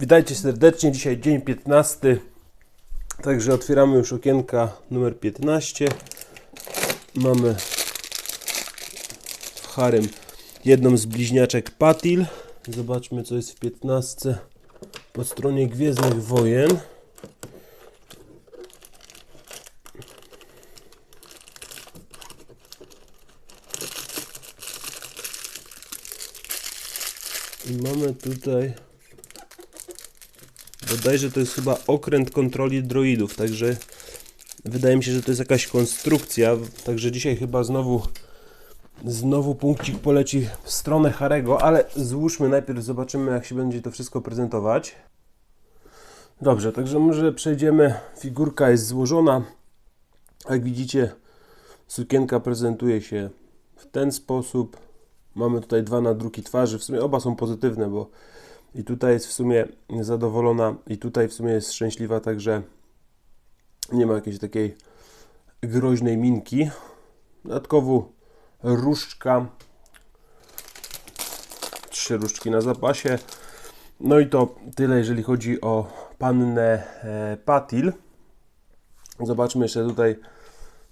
Witajcie serdecznie, dzisiaj dzień 15, także otwieramy już okienka numer 15. Mamy w harem jedną z bliźniaczek Patil. Zobaczmy co jest w 15 po stronie Gwiezdnych Wojen. I mamy tutaj bodajże to jest chyba okręt kontroli droidów, także wydaje mi się, że to jest jakaś konstrukcja, także dzisiaj chyba znowu znowu punkcik poleci w stronę Harego, ale złóżmy najpierw, zobaczymy jak się będzie to wszystko prezentować. Dobrze, także może przejdziemy, figurka jest złożona, jak widzicie sukienka prezentuje się w ten sposób, mamy tutaj dwa nadruki twarzy, w sumie oba są pozytywne, bo i tutaj jest w sumie zadowolona i tutaj w sumie jest szczęśliwa, także nie ma jakiejś takiej groźnej minki. Dodatkowo różdżka, trzy różdżki na zapasie. No i to tyle, jeżeli chodzi o pannę e, Patil. Zobaczmy jeszcze tutaj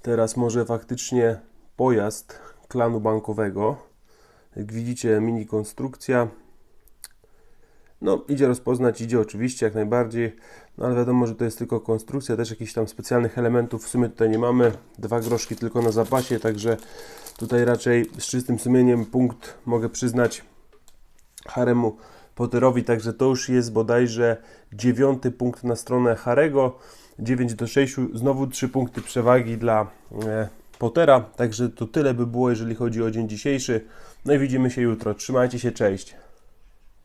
teraz może faktycznie pojazd klanu bankowego. Jak widzicie, mini konstrukcja. No, idzie rozpoznać, idzie oczywiście, jak najbardziej, no ale wiadomo, że to jest tylko konstrukcja, też jakichś tam specjalnych elementów w sumie tutaj nie mamy, dwa groszki tylko na zapasie, także tutaj raczej z czystym sumieniem punkt mogę przyznać Haremu Potterowi, także to już jest bodajże dziewiąty punkt na stronę Harego, 9 do 6, znowu 3 punkty przewagi dla e, Pottera, także to tyle by było, jeżeli chodzi o dzień dzisiejszy, no i widzimy się jutro, trzymajcie się, cześć!